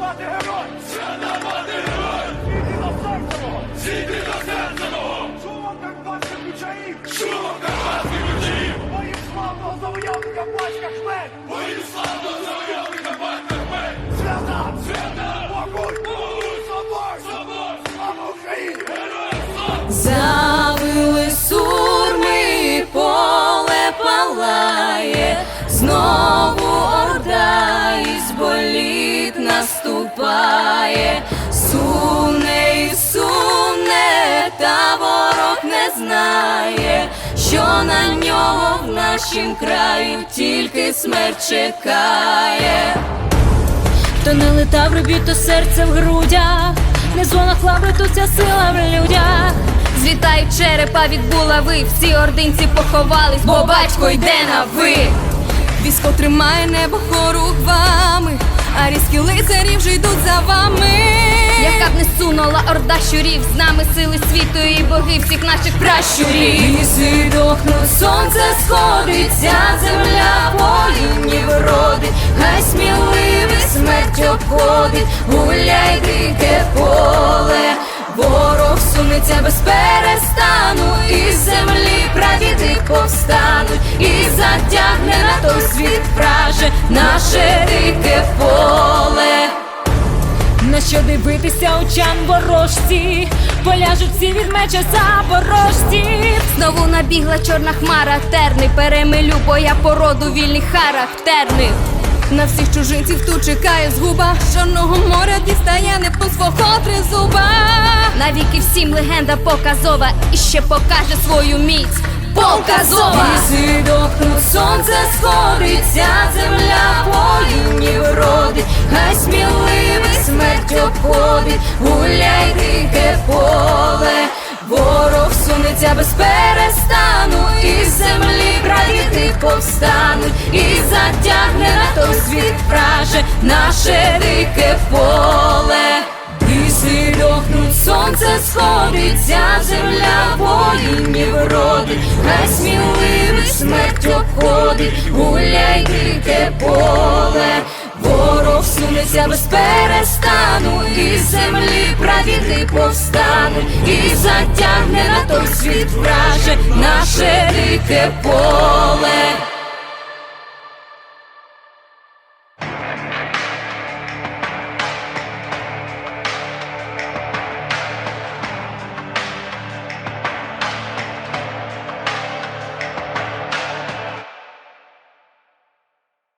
Мати герой! Мати герой! Іди до серця мого! Іди до серця мого! Шумом карпатських ключаїв! Шумом карпатських ключаїв! Моїм славного завойовника батька хмель! Моїм славного завойовника батька хмель! Свята! Свята! Могуть! Могуть! Собор! Собор! Слава Україні! Героям слава! Завили сурми, поле палає, знову знає, що на нього в нашім краю тільки смерть чекає. Хто не летав робіт, то серце в грудях, не звонах лаври, тут ця сила в людях. Злітають черепа від булави, всі ординці поховались, бо батько йде на ви. Військо тримає небо хорух вами, а різкі лицарі вже йдуть за вами. Б не сунула орда щурів, з нами сили світу і боги всіх наших пращурів. Ліси дохнуть, сонце сходиться, земля воїнів родить, хай сміливий смерть обходить, гуляй дике поле, ворог сунеться без перестану, із землі що дивитися очам ворожці, поляжуть всі від меча запорожці. Знову набігла чорна хмара, терни, перемилю, бо я породу вільних характерних. На всіх чужинців тут чекає згуба. Чорного моря дістає не по свого тризуба. Навіки всім легенда показова. І ще покаже свою міць. Показова! Ліси дохнуть, сонце сходиться, земля смерть гуляй дике поле, ворог сунеться без перестану, із землі прадіди повстануть, і затягне на той світ враже наше дике поле. Ліси дохнуть, сонце сходиться, земля воїнів родить, хай сміливий смерть обходить, гуляй дике поле, сунеться без перестану, і землі правіти повстануть, і затягне на той світ враже наше дике поле.